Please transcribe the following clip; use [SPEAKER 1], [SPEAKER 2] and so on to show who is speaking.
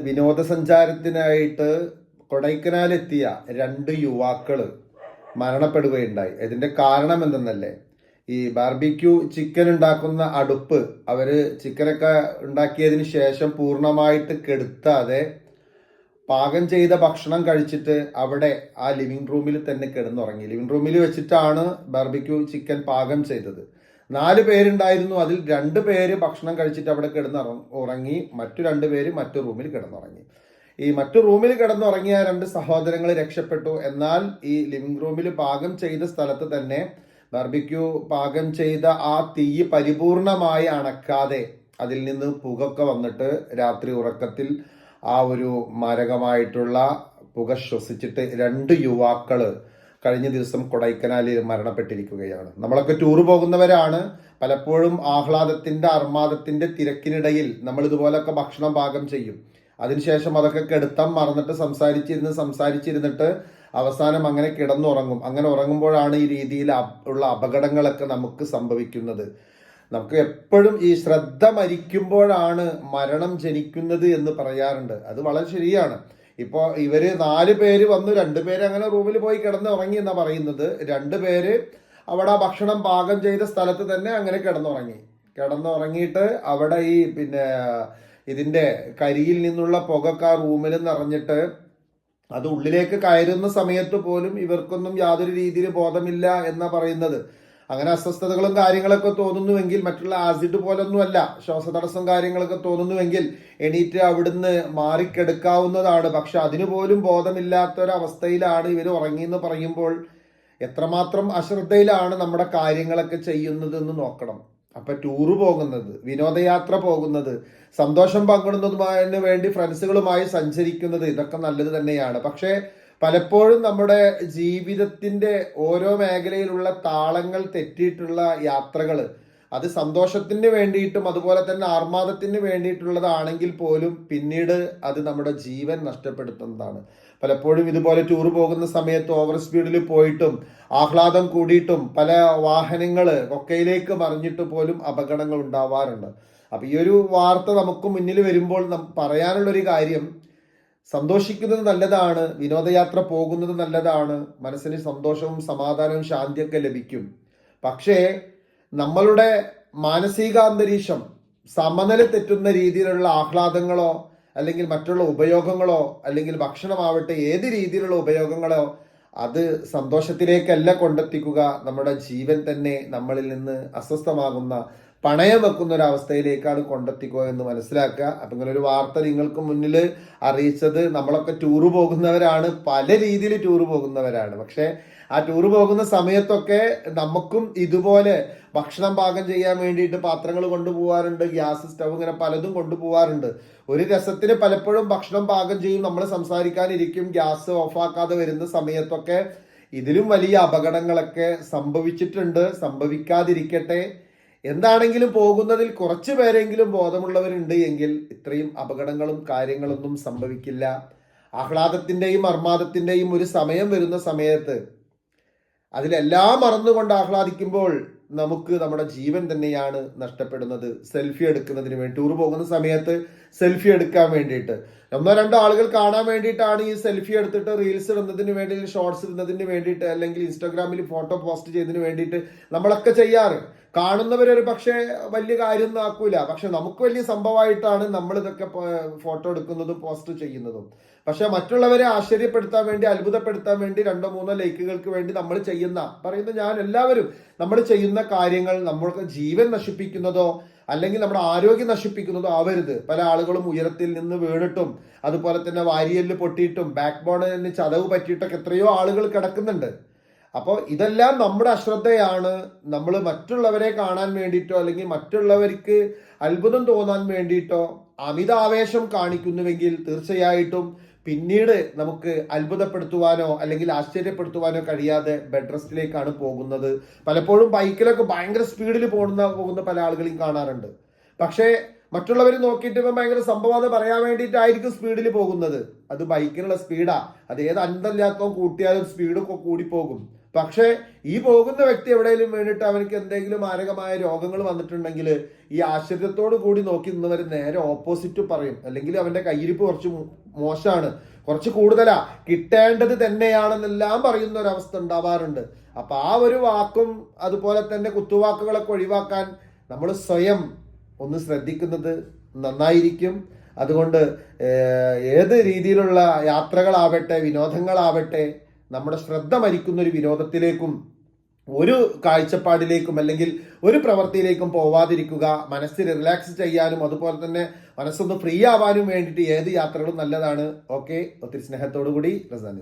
[SPEAKER 1] വിനോദസഞ്ചാരത്തിനായിട്ട് കൊടൈക്കനാലെത്തിയ രണ്ട് യുവാക്കൾ മരണപ്പെടുകയുണ്ടായി. ഇതിന്റെ കാരണം എന്തെന്നല്ലേ ഈ ബാർബിക്യൂ ചിക്കൻ ഉണ്ടാക്കുന്ന അടുപ്പ് അവർ ചിക്കനൊക്കെ ഉണ്ടാക്കിയതിന് ശേഷം പൂർണമായിട്ട് കെടുത്താതെ പാകം ചെയ്ത ഭക്ഷണം കഴിച്ചിട്ട് അവിടെ ആ ലിവിംഗ് റൂമിൽ തന്നെ കിടന്നുറങ്ങി. ലിവിംഗ് റൂമിൽ വെച്ചിട്ടാണ് ബാർബിക്യൂ ചിക്കൻ പാകം ചെയ്തത്. നാല് പേരുണ്ടായിരുന്നു. അതിൽ രണ്ട് പേര് ഭക്ഷണം കഴിച്ചിട്ട് അവിടെ കിടന്ന് ഉറങ്ങി മറ്റു രണ്ട് പേര് മറ്റു റൂമിൽ കിടന്നുറങ്ങി. ഈ മറ്റു റൂമിൽ കിടന്നുറങ്ങിയ രണ്ട് സഹോദരങ്ങൾ രക്ഷപ്പെട്ടു. എന്നാൽ ഈ ലിവിംഗ് റൂമിൽ പാകം ചെയ്ത സ്ഥലത്ത് തന്നെ ബാർബിക്യൂ പാകം ചെയ്ത ആ തീ പരിപൂർണമായി അണക്കാതെ അതിൽ നിന്ന് പുകയൊക്കെ വന്നിട്ട് രാത്രി ഉറക്കത്തിൽ ആ ഒരു മാരകമായിട്ടുള്ള പുക ശ്വസിച്ചിട്ട് രണ്ട് യുവാക്കൾ കഴിഞ്ഞ ദിവസം കൊടൈക്കനാലിൽ മരണപ്പെട്ടിരിക്കുകയാണ്. നമ്മളൊക്കെ ടൂർ പോകുന്നവരാണ്. പലപ്പോഴും ആഹ്ലാദത്തിന്റെ അർമാദത്തിന്റെ തിരക്കിനിടയിൽ നമ്മൾ ഇതുപോലൊക്കെ ഭക്ഷണം പാകം ചെയ്യും. അതിനുശേഷം അതൊക്കെ കെടുത്താൻ മറന്നിട്ട് സംസാരിച്ചിരുന്ന് സംസാരിച്ചിരുന്നിട്ട് അവസാനം അങ്ങനെ കിടന്നുറങ്ങും. അങ്ങനെ ഉറങ്ങുമ്പോഴാണ് ഈ രീതിയിൽ ഉള്ള അപകടങ്ങളൊക്കെ നമുക്ക് സംഭവിക്കുന്നത്. നമുക്ക് എപ്പോഴും ഈ ശ്രദ്ധ മരിക്കുമ്പോഴാണ് മരണം ജനിക്കുന്നത് എന്ന് പറയാറുണ്ട്. അത് വളരെ ശരിയാണ്. ഇപ്പോ ഇവർ നാല് പേര് വന്നു രണ്ടുപേര് അങ്ങനെ റൂമിൽ പോയി കിടന്ന് ഉറങ്ങി എന്നാ പറയുന്നത്. രണ്ടുപേര് അവിടെ ഭക്ഷണം പാകം ചെയ്ത സ്ഥലത്ത് തന്നെ അങ്ങനെ കിടന്നുറങ്ങി. കിടന്നുറങ്ങിയിട്ട് അവിടെ ഈ പിന്നെ ഇതിന്റെ കരിയിൽ നിന്നുള്ള പുകക്ക് ആ റൂമിൽ നിറഞ്ഞിട്ട് അത് ഉള്ളിലേക്ക് കയറുന്ന സമയത്ത് പോലും ഇവർക്കൊന്നും യാതൊരു രീതിയിൽ ബോധമില്ല എന്നാ പറയുന്നത്. അങ്ങനെ അസ്വസ്ഥതകളും കാര്യങ്ങളൊക്കെ തോന്നുന്നുവെങ്കിൽ മറ്റുള്ള ആസിഡ് പോലൊന്നുമല്ല. ശ്വാസതടസ്സം കാര്യങ്ങളൊക്കെ തോന്നുന്നുവെങ്കിൽ എണീറ്റ് അവിടുന്ന് മാറിക്കെടുക്കാവുന്നതാണ്. പക്ഷെ അതിനു പോലും ബോധമില്ലാത്തൊരവസ്ഥയിലാണ് ഇവർ ഉറങ്ങിയെന്ന് പറയുമ്പോൾ എത്രമാത്രം അശ്രദ്ധയിലാണ് നമ്മുടെ കാര്യങ്ങളൊക്കെ ചെയ്യുന്നത് എന്ന് നോക്കണം. അപ്പൊ ടൂറ് പോകുന്നത് വിനോദയാത്ര പോകുന്നത് സന്തോഷം പങ്കിടുന്നതുമായതിനു വേണ്ടി ഫ്രണ്ട്സുകളുമായി സഞ്ചരിക്കുന്നത് ഇതൊക്കെ നല്ലത് തന്നെയാണ്. പക്ഷേ പലപ്പോഴും നമ്മുടെ ജീവിതത്തിന്റെ ഓരോ മേഖലയിലുള്ള താളങ്ങൾ തെറ്റിയിട്ടുള്ള യാത്രകൾ അത് സന്തോഷത്തിന് വേണ്ടിയിട്ടും അതുപോലെ തന്നെ ആർമാദത്തിന് വേണ്ടിയിട്ടുള്ളതാണെങ്കിൽ പോലും പിന്നീട് അത് നമ്മുടെ ജീവൻ നഷ്ടപ്പെടുത്തുന്നതാണ്. പലപ്പോഴും ഇതുപോലെ ടൂർ പോകുന്ന സമയത്ത് ഓവർ സ്പീഡിൽ പോയിട്ടും ആഹ്ലാദം കൂടിയിട്ടും പല വാഹനങ്ങൾ കൊക്കയിലേക്ക് മറിഞ്ഞിട്ട് പോലും അപകടങ്ങൾ ഉണ്ടാവാറുണ്ട്. അപ്പൊ ഈ ഒരു വാർത്ത നമുക്ക് മുന്നിൽ വരുമ്പോൾ പറയാനുള്ളൊരു കാര്യം സന്തോഷിക്കുന്നത് നല്ലതാണ് വിനോദയാത്ര പോകുന്നത് നല്ലതാണ് മനസ്സിന് സന്തോഷവും സമാധാനവും ശാന്തിയൊക്കെ ലഭിക്കും. പക്ഷേ നമ്മളുടെ മാനസികാന്തരീക്ഷം സമനില തെറ്റുന്ന രീതിയിലുള്ള ആഹ്ലാദങ്ങളോ അല്ലെങ്കിൽ മറ്റുള്ള ഉപയോഗങ്ങളോ അല്ലെങ്കിൽ ഭക്ഷണമാവട്ടെ ഏത് രീതിയിലുള്ള ഉപയോഗങ്ങളോ അത് സന്തോഷത്തിലേക്കല്ല കൊണ്ടെത്തിക്കുക. നമ്മുടെ ജീവൻ തന്നെ നമ്മളിൽ നിന്ന് അസ്വസ്ഥമാകുന്ന പണയം വെക്കുന്ന ഒരു അവസ്ഥയിലേക്കാണ് കൊണ്ടെത്തിക്കുക എന്ന് മനസ്സിലാക്കുക. അപ്പം ഇങ്ങനെ ഒരു വാർത്ത നിങ്ങൾക്ക് മുന്നിൽ അറിയിച്ചത് നമ്മളൊക്കെ ടൂറ് പോകുന്നവരാണ്. പല രീതിയിൽ ടൂറ് പോകുന്നവരാണ്. പക്ഷേ ആ ടൂറ് പോകുന്ന സമയത്തൊക്കെ നമുക്കും ഇതുപോലെ ഭക്ഷണം പാകം ചെയ്യാൻ വേണ്ടിയിട്ട് പാത്രങ്ങൾ കൊണ്ടുപോകാറുണ്ട് ഗ്യാസ് സ്റ്റവ് ഇങ്ങനെ പലതും കൊണ്ടുപോകാറുണ്ട് ഒരു രസത്തിന് പലപ്പോഴും ഭക്ഷണം പാകം ചെയ്യും. നമ്മൾ സംസാരിക്കാനിരിക്കും. ഗ്യാസ് ഓഫാക്കാതെ വരുന്ന സമയത്തൊക്കെ ഇതിലും വലിയ അപകടങ്ങളൊക്കെ സംഭവിച്ചിട്ടുണ്ട്. സംഭവിക്കാതിരിക്കട്ടെ. എന്താണെങ്കിലും പോകുന്നതിൽ കുറച്ച് പേരെങ്കിലും ബോധമുള്ളവരുണ്ട് എങ്കിൽ ഇത്രയും അപകടങ്ങളും കാര്യങ്ങളൊന്നും സംഭവിക്കില്ല. ആഹ്ലാദത്തിന്റെയും അർമാദത്തിന്റെയും ഒരു സമയം വരുന്ന സമയത്ത് അതിലെല്ലാം മറന്നുകൊണ്ട് ആഹ്ലാദിക്കുമ്പോൾ നമുക്ക് നമ്മുടെ ജീവൻ തന്നെയാണ് നഷ്ടപ്പെടുന്നത്. സെൽഫി എടുക്കുന്നതിന് വേണ്ടി ടൂർ പോകുന്ന സമയത്ത് സെൽഫി എടുക്കാൻ വേണ്ടിയിട്ട്. ഒന്നോ രണ്ടോ ആളുകൾ കാണാൻ വേണ്ടിയിട്ടാണ് ഈ സെൽഫി എടുത്തിട്ട് റീൽസ് ഇടുന്നതിന് വേണ്ടി ഷോർട്സ് ഇടുന്നതിന് വേണ്ടിയിട്ട് അല്ലെങ്കിൽ ഇൻസ്റ്റാഗ്രാമിൽ ഫോട്ടോ പോസ്റ്റ് ചെയ്തതിന് വേണ്ടിയിട്ട് നമ്മളൊക്കെ ചെയ്യാറ്. കാണുന്നവരൊരു പക്ഷേ വലിയ കാര്യമൊന്നും ആക്കൂല. പക്ഷെ നമുക്ക് വലിയ സംഭവമായിട്ടാണ് നമ്മൾ ഇതൊക്കെ ഫോട്ടോ എടുക്കുന്നതും പോസ്റ്റ് ചെയ്യുന്നതും. പക്ഷെ മറ്റുള്ളവരെ ആശ്ചര്യപ്പെടുത്താൻ വേണ്ടി അത്ഭുതപ്പെടുത്താൻ വേണ്ടി രണ്ടോ മൂന്നോ ലൈക്കുകൾക്ക് വേണ്ടി നമ്മൾ ചെയ്യുന്ന പറയുന്ന ഞാൻ എല്ലാവരും നമ്മൾ ചെയ്യുന്ന കാര്യങ്ങൾ നമ്മൾക്ക് ജീവൻ നശിപ്പിക്കുന്നതോ അല്ലെങ്കിൽ നമ്മുടെ ആരോഗ്യം നശിപ്പിക്കുന്നത് ആവരുത്. പല ആളുകളും ഉയരത്തിൽ നിന്ന് വീണിട്ടും അതുപോലെ തന്നെ വാരിയൽ പൊട്ടിയിട്ടും ബാക്ക് ബോണിന് ചതവ് പറ്റിയിട്ടൊക്കെ എത്രയോ ആളുകൾ കിടക്കുന്നുണ്ട്. അപ്പോൾ ഇതെല്ലാം നമ്മുടെ അശ്രദ്ധയാണ്. നമ്മൾ മറ്റുള്ളവരെ കാണാൻ വേണ്ടിയിട്ടോ അല്ലെങ്കിൽ മറ്റുള്ളവർക്ക് അത്ഭുതം തോന്നാൻ വേണ്ടിയിട്ടോ അമിതാവേശം കാണിക്കുന്നുവെങ്കിൽ തീർച്ചയായിട്ടും പിന്നീട് നമുക്ക് അത്ഭുതപ്പെടുത്തുവാനോ അല്ലെങ്കിൽ ആശ്ചര്യപ്പെടുത്തുവാനോ കഴിയാതെ ബെഡ് റെസ്റ്റിലേക്കാണ് പോകുന്നത്. പലപ്പോഴും ബൈക്കിലൊക്കെ ഭയങ്കര സ്പീഡിൽ പോകുന്ന പോകുന്ന പല ആളുകളെയും കാണാറുണ്ട്. പക്ഷേ മറ്റുള്ളവർ നോക്കിയിട്ട് ഇപ്പം ഭയങ്കര സംഭവം പറയാൻ വേണ്ടിയിട്ടായിരിക്കും സ്പീഡിൽ പോകുന്നത്. അത് ബൈക്കിനുള്ള സ്പീഡാ. അത് ഏത് അന്തല്ലാത്തോ കൂട്ടിയാലും കൂടി പോകും പക്ഷേ ഈ പോകുന്ന വ്യക്തി എവിടെയെങ്കിലും വീണിട്ട് അവനക്ക് എന്തെങ്കിലും മാരകമായ രോഗങ്ങൾ വന്നിട്ടുണ്ടെങ്കിൽ ഈ ആശ്ചര്യത്തോടു കൂടി നോക്കി നിന്നവർ നേരെ ഓപ്പോസിറ്റ് പറയും. അല്ലെങ്കിൽ അവന്റെ കയ്യിരിപ്പ് കുറച്ച് മോശമാണ് കുറച്ച് കൂടുതലാ. കിട്ടേണ്ടത് തന്നെയാണെന്നെല്ലാം പറയുന്ന ഒരവസ്ഥ ഉണ്ടാവാറുണ്ട്. അപ്പൊ ആ ഒരു വാക്കും അതുപോലെ തന്നെ കുത്തുവാക്കുകളൊക്കെ ഒഴിവാക്കാൻ നമ്മൾ സ്വയം ഒന്ന് ശ്രദ്ധിക്കുന്നത് നന്നായിരിക്കും. അതുകൊണ്ട് ഏത് രീതിയിലുള്ള യാത്രകളാവട്ടെ വിനോദങ്ങളാവട്ടെ നമ്മുടെ ശ്രദ്ധ മരിക്കുന്ന ഒരു വിനോദത്തിലേക്കും ഒരു കാഴ്ചപ്പാടിലേക്കും അല്ലെങ്കിൽ ഒരു പ്രവൃത്തിയിലേക്കും പോവാതിരിക്കുക മനസ്സ് റിലാക്സ് ചെയ്യാനും അതുപോലെ തന്നെ മനസ്സൊന്ന് ഫ്രീ ആവാനും വേണ്ടിയിട്ട് ഏത് യാത്രകളും നല്ലതാണ്. ഓക്കെ ഒത്തിരി സ്നേഹത്തോടു കൂടി റസാൻ